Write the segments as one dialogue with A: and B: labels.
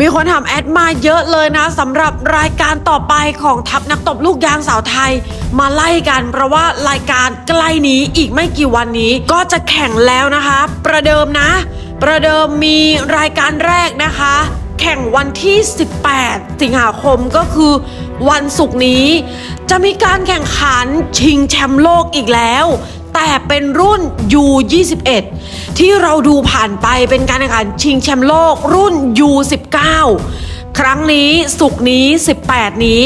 A: มีคนถามแอดมาเยอะเลยนะสำหรับรายการต่อไปของทัพนักตบลูกยางสาวไทย มาไล่กันเพราะว่ารายการใกล้นี้อีกไม่กี่วันนี้ก็จะแข่งแล้วนะคะ ประเดิมนะ ประเดิมมีรายการแรกนะคะ แข่งวันที่ 18 สิงหาคมก็คือวันศุกร์นี้ จะมีการแข่งขันชิงแชมป์โลกอีกแล้ว แต่เป็นรุ่น U21 ที่เราดูผ่านไปเป็นการแข่งขันชิงแชมป์โลกรุ่น U19 ครั้งนี้สุกนี้ 18 นี้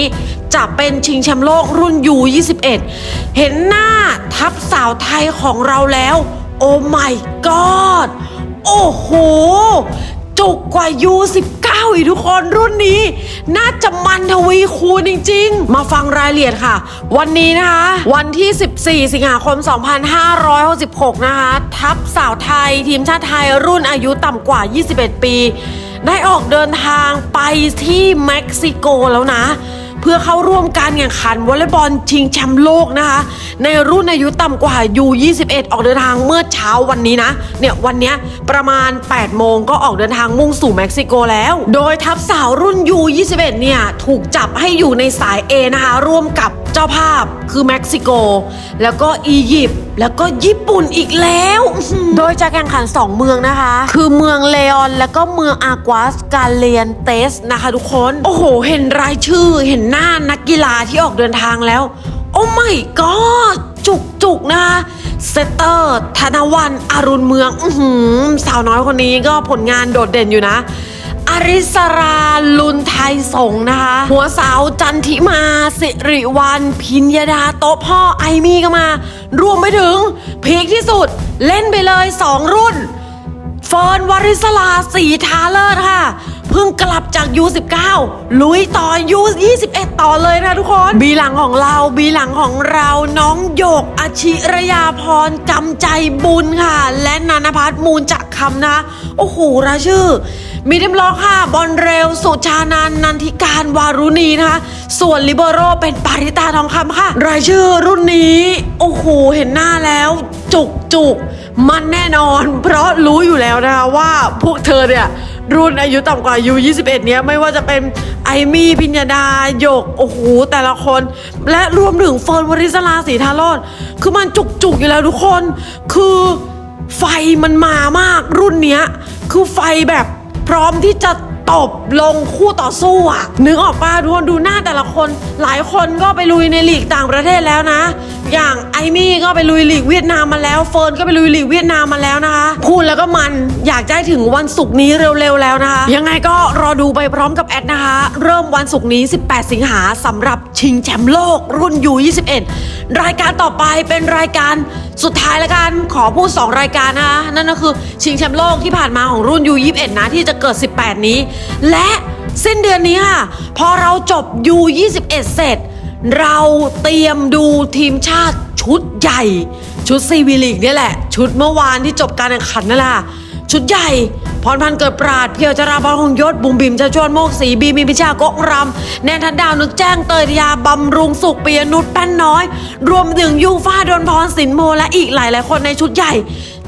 A: จะเป็นชิงแชมป์โลกรุ่น U21 เห็นหน้าทัพสาวไทยของเราแล้ว โอ้ my god โอ้โห จุกกว่า U19 อีกทุกคนรุ่นนี้ น่าจะมันทวีคูณจริง ๆ มาฟังรายละเอียดค่ะ วันนี้นะคะ วันที่ 14 สิงหาคม 2566 นะคะ ทัพสาวไทย ทีมชาติไทยรุ่นอายุต่ำกว่า 21 ปี ได้ออกเดินทางไปที่เม็กซิโกแล้วนะ เพื่อเข้าร่วมการแข่งขันวอลเลย์บอลชิงแชมป์โลกนะคะ ในรุ่นอายุต่ำกว่า U21 ออกเดินทางเมื่อเช้าวันนี้นะ เนี่ยวันนี้ประมาณ 8 โมงก็ออกเดินทางมุ่งสู่เม็กซิโกแล้ว โดยทัพสาวรุ่น U21 เนี่ย ถูกจับให้อยู่ในสาย A นะคะ ร่วมกับ เจ้าภาพคือเม็กซิโก แล้วก็อียิปต์แล้วก็ญี่ปุ่นอีกแล้วอื้อหือโดยจะแข่งขัน 2 เมืองนะคะ คือเมืองเลออนแล้วก็เมืองอากวาสกาเลียนเตสนะคะทุกคน โอ้โห เห็นรายชื่อเห็นหน้านักกีฬาที่ออกเดินทางแล้ว โอ้ไม่ก็จุกจุกๆนะคะเซตเตอร์ ธนวันอรุณเมือง อือหือสาวน้อยคนนี้ก็ผลงานโดดเด่นอยู่นะอ ริสราลุนไทยสงนะคะ หัวสาวจันทิมาสิริวันพิญญาดาโต๊ะพ่อไอมี่ก็มา รวมไปถึงพีคที่สุด เล่นไปเลย2รุ่น เฟิร์นวริศลาสีทาเลิศค่ะเพิ่งกลับจาก U19 ลุยต่อ U21 ต่อเลยนะทุกคน บีหลังของเราบีหลังของเราน้องโยกอาชิรยาพรกำใจบุญค่ะ และนันพัฒน์มูลจักคำนะ โอ้โหรายชื่อ มีเดมล็อกค่ะ บอลเร็ว สุชานันนันทิการวารุณีนะคะ ส่วนลิเบโรเป็นปาริตาทองคำค่ะ รายชื่อรุ่นนี้ โอ้โห เห็นหน้าแล้ว จุกจุกมันแน่นอน เพราะรู้อยู่แล้วนะคะว่าพวกเธอเนี่ย รุ่นอายุต่ำกว่าอายุ21 เนี้ยไม่ว่าจะเป็นไอมี่พิญญาดาหยก โอ้โห แต่ละคน และรวมถึงเฟิร์นวริศลาสีทาโรดคือมันจุกจุกอยู่แล้วทุกคน คือไฟมันมามากรุ่นเนี้ย คือไฟแบบ ร้อมที่จะ ตบลงคู่ต่อสู้อะนึกออกปะทุกคนดูหน้าแต่ละคน หลายคนก็ไปลุยในลีกต่างประเทศแล้วนะ อย่างไอมี่ก็ไปลุยลีกเวียดนามมาแล้ว เฟิร์นก็ไปลุยลีกเวียดนามมาแล้วนะคะพูดแล้วก็มันอยากได้ถึงวันศุกร์นี้เร็วๆแล้วนะคะ ยังไงก็รอดูไปพร้อมกับแอดนะคะ เริ่มวันศุกร์นี้ 18 สิงหาสำหรับชิงแชมป์โลกรุ่น U21 รายการต่อไปเป็นรายการสุดท้ายละกันขอพูด 2 รายการนะคะนั่นก็คือชิงแชมป์โลกที่ผ่านมาของรุ่น U21 นะที่จะเกิด 18 นี้และสิ้นเดือนนี้ค่ะ พอเราจบ U21 เสร็จ เราเตรียมดูทีมชาติชุดใหญ่ ชุดซีวีลีกเนี่ยแหละ ชุดเมื่อวานที่จบการแข่งขันนั่นแหละชุดใหญ่พรพันธ์เกิดปราด เพียวจราบอลของยศ บุ๋มบิมจะชวนโมกศรีบีมีพิชากกรำ แนนทันดาวนึกแจ้งเตยทยาบำรุงสุขปียนุชแป้นน้อย รวมถึงยูฟ้าดนพรสินโม และอีกหลายหลายคนในชุดใหญ่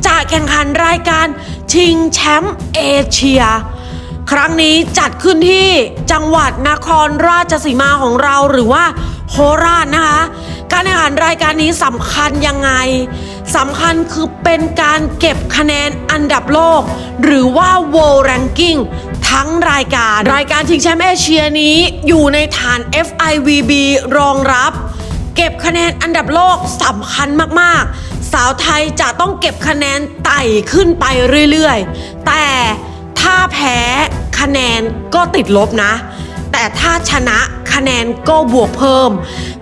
A: จะแข่งขันรายการชิงแชมป์เอเชีย ครั้งนี้จัดขึ้นที่จังหวัดนครราชสีมาของเราหรือว่าโคราชนะคะ การแข่งขันรายการนี้สำคัญยังไงสำคัญคือเป็นการเก็บคะแนนอันดับโลก หรือว่า World Ranking ทั้งรายการ รายการชิงแชมป์เอเชียนี้อยู่ในฐาน FIVB รองรับ เก็บคะแนนอันดับโลกสำคัญมากๆ สาวไทยจะต้องเก็บคะแนนไต่ขึ้นไปเรื่อยๆ แต่ ถ้าแพ้คะแนนก็ติดลบนะ แต่ถ้าชนะคะแนนก็บวกเพิ่ม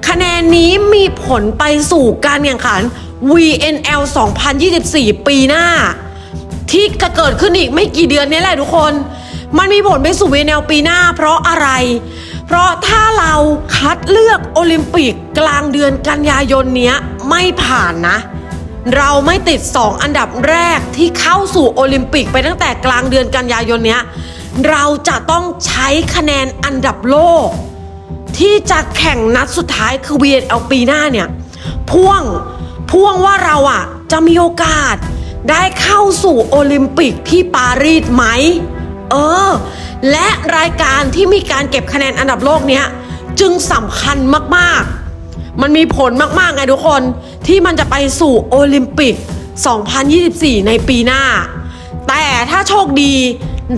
A: คะแนนนี้มีผลไปสู่การแข่งขัน VNL 2024 ปีหน้า ที่จะเกิดขึ้นอีกไม่กี่เดือนนี้แหละทุกคน มันมีผลไปสู่เวแนลปีหน้า เพราะอะไร เพราะถ้าเราคัดเลือกโอลิมปิกกลางเดือนกันยายนเนี้ยไม่ผ่านนะ เราไม่ติด 2 อันดับแรกที่เข้าสู่โอลิมปิกไปตั้งแต่กลางเดือนกันยายนเนี้ย เราจะต้องใช้คะแนนอันดับโลก ที่จะแข่งนัดสุดท้ายคือ VNL ปีหน้าเนี่ย พ่วงพ่วงว่าเราอะจะมีโอกาส ได้เข้าสู่โอลิมปิกที่ปารีสไหม เออ และรายการที่มีการเก็บคะแนนอันดับโลกเนี้ย จึงสำคัญมากๆ มันมีผลมากๆไงทุกคน ที่มันจะไปสู่โอลิมปิก 2024 ในปีหน้า แต่ถ้าโชคดี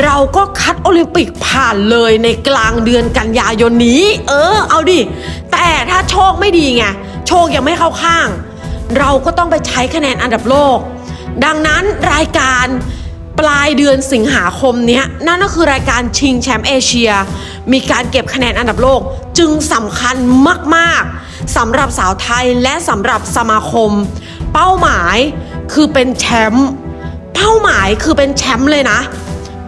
A: เราก็คัดโอลิมปิกผ่านเลยในกลางเดือนกันยายนนี้ เออ เอาดิ แต่ถ้าโชคไม่ดีไง โชคยังไม่เข้าข้าง เราก็ต้องไปใช้คะแนนอันดับโลก ดังนั้นรายการปลายเดือนสิงหาคมเนี้ยนั่นก็คือรายการชิงแชมป์เอเชีย มีการเก็บคะแนนอันดับโลกจึงสำคัญมาก ๆ สำหรับสาวไทยและสำหรับสมาคม เป้าหมายคือเป็นแชมป์เป้าหมายคือเป็นแชมป์เลยนะ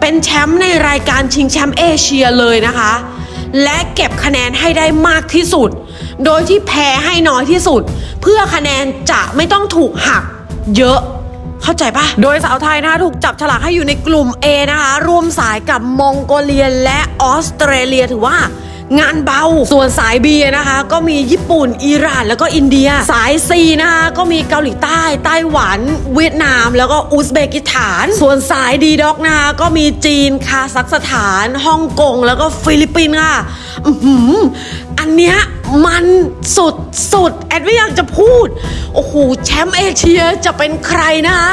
A: เป็นแชมป์ในรายการชิงแชมป์เอเชียเลยนะคะ และเก็บคะแนนให้ได้มากที่สุด โดยที่แพ้ให้น้อยที่สุด เพื่อคะแนนจะไม่ต้องถูกหักเยอะเข้าใจปะโดยสาวไทยนะคะถูกจับฉลากให้อยู่ในกลุ่ม A นะคะ ร่วมสายกับมองโกเลียและออสเตรเลียถือว่า งานเบา ส่วนสาย B นะคะ ก็มีญี่ปุ่น อิหร่าน แล้วก็อินเดีย สาย C นะคะก็มีเกาหลีใต้ ไต้หวัน เวียดนาม แล้วก็อุซเบกิสถาน ส่วนสาย D ด็อกนะคะก็มีจีน คาซัคสถาน ฮ่องกง แล้วก็ฟิลิปปินส์ค่ะอื้อหืออันเนี้ยมันสุดสุดแอดไม่อยากจะพูด โอ้โห แชมป์เอเชียจะเป็นใครนะคะ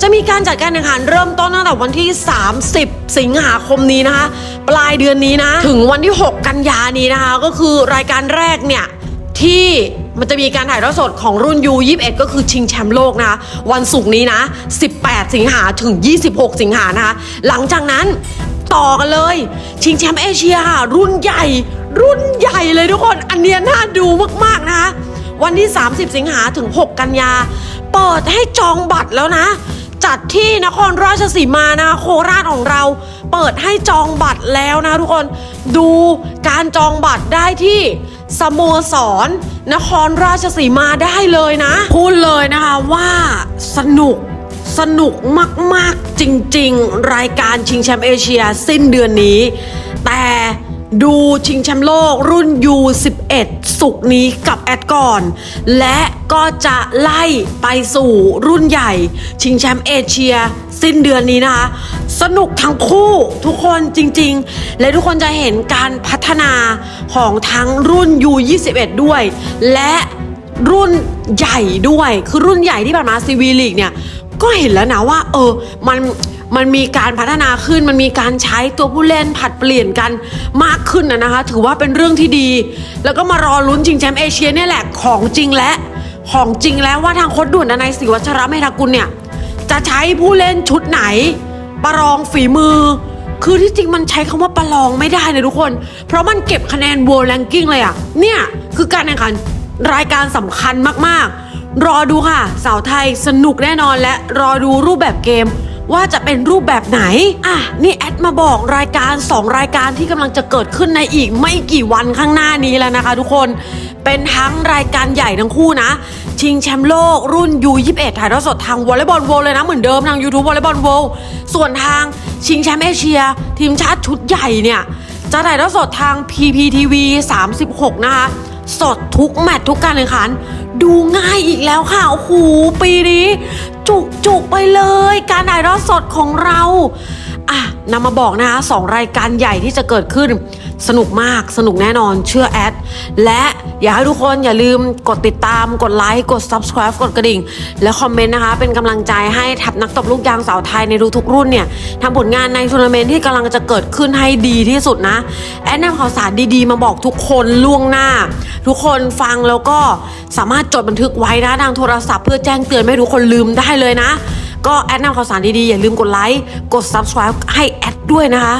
A: จะมีการจัดการแข่งขันเริ่มต้นตั้งแต่วันที่ 30 สิงหาคมนี้นะคะ ปลายเดือนนี้นะ ถึงวันที่ 6 กันยานี้นะคะ ก็คือรายการแรกเนี่ยที่มันจะมีการถ่ายทอดสดของรุ่น U21 ก็คือชิงแชมป์โลกนะคะ วันศุกร์นี้นะ 18 สิงหาถึง 26 สิงหานะคะ หลังจากนั้นต่อกันเลย ชิงแชมป์เอเชียค่ะ รุ่นใหญ่ รุ่นใหญ่เลยทุกคน อันเนี้ยน่าดูมาก ๆ นะคะ วันที่ 30 สิงหาถึง 6 กันยา เปิดให้จองบัตรแล้วนะ จัดที่นครราชสีมานะคะโคราชของเราเปิดให้จองบัตรแล้วนะทุกคนดูการจองบัตรได้ที่สโมสร นครราชสีมาได้เลยนะ พูดเลยนะคะว่าสนุกสนุกมาก ๆ จริง ๆ รายการชิงแชมป์เอเชียสิ้นเดือนนี้ ดูชิงแชมป์โลกรุ่น U11 สุกนี้กับแอดก่อน และก็จะไล่ไปสู่รุ่นใหญ่ ชิงแชมป์เอเชีย สิ้นเดือนนี้นะคะ สนุกทั้งคู่ทุกคนจริงๆ และทุกคนจะเห็นการพัฒนาของทั้งรุ่น U21 ด้วย และรุ่นใหญ่ด้วย คือรุ่นใหญ่ที่ผ่านมาซีวีลีกเนี่ย ก็เห็นแล้วนะว่า เออ มัน มันมีการพัฒนาขึ้น มันมีการใช้ตัวผู้เล่นผัดเปลี่ยนกันมากขึ้นนะนะคะ ถือว่าเป็นเรื่องที่ดี แล้วก็มารอลุ้นชิงแชมป์เอเชียเนี่ยแหละของจริงและ ของจริงแล้วว่าทางโค้ชด่วนนัยศรีวัชระเมธากุลเนี่ยจะใช้ผู้เล่นชุดไหน ประลองฝีมือ คือที่จริงมันใช้คำว่าประลองไม่ได้เลยทุกคน เพราะมันเก็บคะแนน World Ranking เลยอะเนี่ยคือการแข่งขันรายการสำคัญมากๆ รอดูค่ะ สาวไทยสนุกแน่นอนและรอดูรูปแบบเกม ว่าจะเป็นรูปแบบไหน อะ นี่แอดมาบอกรายการ 2 รายการที่กำลังจะเกิดขึ้นในอีกไม่กี่วันข้างหน้านี้แล้วนะคะ ทุกคนเป็นทั้งรายการใหญ่ทั้งคู่นะ ชิงแชมป์โลกรุ่น U21 ถ่ายทอดสดทางวอลเลย์บอลโวเลยนะ เหมือนเดิมทาง YouTube วอลเลย์บอลโวส่วนทางชิงแชมป์เอเชีย ทีมชาติชุดใหญ่เนี่ย จะถ่ายทอดสดทาง PPTV 36 นะคะ สดทุกแมตช์ทุกการแข่งขัน ดูง่ายอีกแล้วค่ะ โอ้โห ปีนี้ จุกจุกไปเลย การถ่ายทอดสดของเราอะนำมาบอกนะคะสองรายการใหญ่ที่จะเกิดขึ้น สนุกมากสนุกแน่นอนเชื่อแอด และอยากให้ทุกคนอย่าลืมกดติดตามกดไลค์กด subscribe กดกระดิ่ง และคอมเมนต์นะคะ เป็นกำลังใจให้ทัพนักตบลูกยางสาวไทยในทุกรุ่นเนี่ยทำผลงานในทัวร์นาเมนต์ที่กำลังจะเกิดขึ้นให้ดีที่สุดนะ แอดนำข่าวสารดีๆ มาบอกทุกคนล่วงหน้า ทุกคนฟังแล้วก็สามารถจดบันทึกไว้นะทางโทรศัพท์เพื่อแจ้งเตือนไม่ให้ทุกคนลืมได้เลยนะ ก็แอดนำข่าวสารดีๆ อย่าลืมกดไลค์ กด subscribe ให้แอดด้วยนะคะ